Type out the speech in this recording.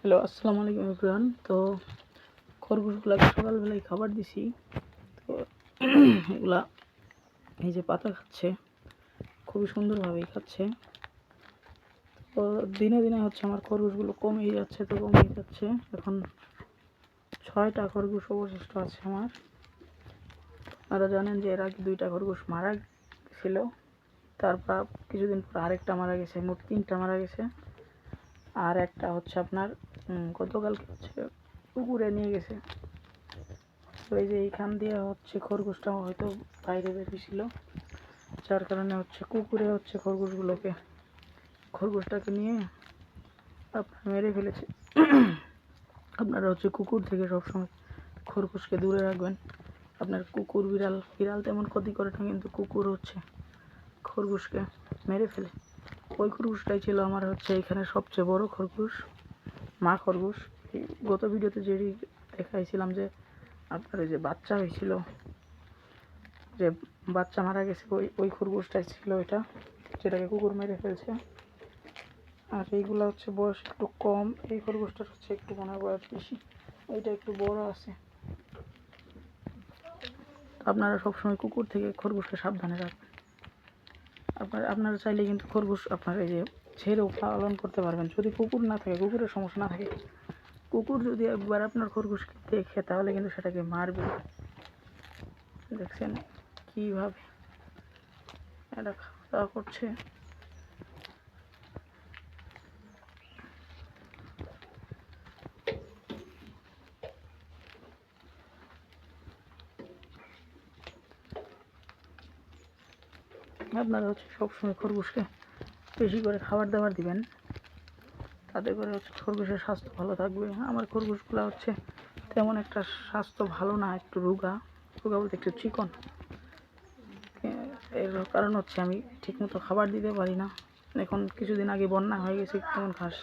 Hello, আসসালামু আলাইকুম everyone. তো খরগোশগুলোকে সকালবেলায় খাবার দিছি। তো এগুলা এই যে পাতা খাচ্ছে, খুবই সুন্দরভাবেই খাচ্ছে। তো দিনে দিনে হচ্ছে আমার খরগোশগুলো কমেই যাচ্ছে তো কমেই যাচ্ছে এখন ছয়টা খরগোশ অবশিষ্ট আছে আমার। আপনারা জানেন যে এর আগে দুইটা খরগোশ মারা ছিল তারপর কিছুদিন পর আরেকটা মারা গেছে, মোট তিনটা মারা গেছে। আর একটা হচ্ছে আপনার গতকালকে হচ্ছে পুকুরে নিয়ে গেছে। তো এই যে এইখান দিয়ে হচ্ছে খরগোশটা হয়তো বাইরে বেরিয়েছিল। যার কারণে হচ্ছে কুকুরে হচ্ছে খরগোশগুলোকে, খরগোশটাকে নিয়ে আপনার মেরে ফেলেছে। আপনারা হচ্ছে কুকুর থেকে সবসময় খরগোশকে দূরে রাখবেন। আপনার কুকুর বিড়াল বিড়াল তেমন ক্ষতি করে না, কিন্তু কুকুর হচ্ছে খরগোশকে মেরে ফেলে। ওই খরগোশটাই ছিল আমার হচ্ছে এখানে সবচেয়ে বড় খরগোশ। মা খরগোশ। গত ভিডিওতে যেটি দেখাইছিলাম যে, আপনার যে বাচ্চা হয়েছিল, যে বাচ্চা মারা গেছে, ওই ওই খরগোশটাই ছিল এটা, যেটাকে কুকুর মেরে ফেলছে। আর এইগুলো হচ্ছে বয়স একটু কম, এই খরগোশটার হচ্ছে একটু মনে হয় বয়স বেশি, এইটা একটু বড় আছে। আপনারা সবসময় কুকুর থেকে খরগোশকে সাবধানে রাখবেন। আপনার, আপনারা চাইলে কিন্তু খরগোশ, আপনার এই যে ছেড়েও পালন করতে পারবেন। যদি কুকুর না থাকে, কুকুরের সমস্যা না থাকে। কুকুর যদি একবার আপনার খরগোশকে দেখে, তাহলে কিন্তু সেটাকে মারবে। দেখছেন কীভাবে এটা খাওয়া দাওয়া করছে। আপনারা হচ্ছে সবসময় খরগোশকে বেশি করে খাবার দাবার দিবেন। তাতে করে হচ্ছে খরগোশের স্বাস্থ্য ভালো থাকবে। আমার খরগোশগুলো হচ্ছে তেমন একটা স্বাস্থ্য ভালো না, একটু রোগা। রোগা বলতে একটু চিকন। এর কারণ হচ্ছে আমি ঠিকমতো খাবার দিতে পারি না। এখন কিছুদিন আগে বন্যা হয়ে গেছে, তেমন ঘাস